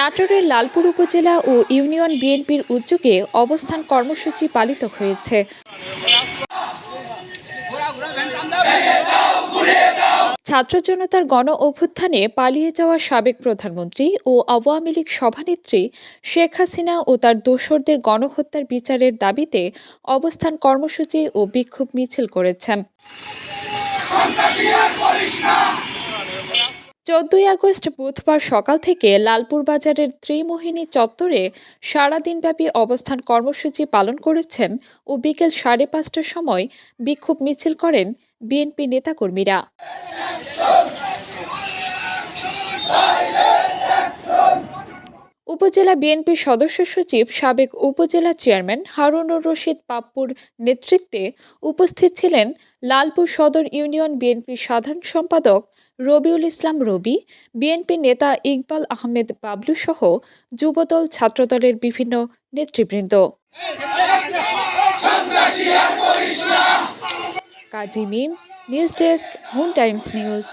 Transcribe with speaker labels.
Speaker 1: নাটোরের লালপুর উপজেলা ও ইউনিয়ন বিএনপির উদ্যোগে অবস্থান কর্মসূচি পালিত হয়েছে। ছাত্র জনতার গণ অভ্যুত্থানে পালিয়ে যাওয়া সাবেক প্রধানমন্ত্রী ও আওয়ামী লীগ সভানেত্রী শেখ হাসিনা ও তার দোসরদের গণহত্যার বিচারের দাবিতে অবস্থান কর্মসূচি ও বিক্ষোভ মিছিল করেছেন। চোদ্দই আগস্ট বুধবার সকাল থেকে লালপুর বাজারের ত্রিমোহিনী চত্বরে সারাদিনব্যাপী অবস্থান কর্মসূচি পালন করেছেন ও বিকেল সাড়ে পাঁচটার সময় বিক্ষোভ মিছিল করেন বিএনপি নেতাকর্মীরা। উপজেলা বিএনপির সদস্য সচিব, সাবেক উপজেলা চেয়ারম্যান হারুনুর রশিদ পাপ্পুর নেতৃত্বে উপস্থিত ছিলেন লালপুর সদর ইউনিয়ন বিএনপির সাধারণ সম্পাদক রবিউল ইসলাম রবি, বিএনপি নেতা ইকবাল আহমেদ বাবলু সহ যুবদল ছাত্রদলের বিভিন্ন নেতৃবৃন্দ। কাজী মিম, নিউজ ডেস্ক হুন টাইমস নিউজ।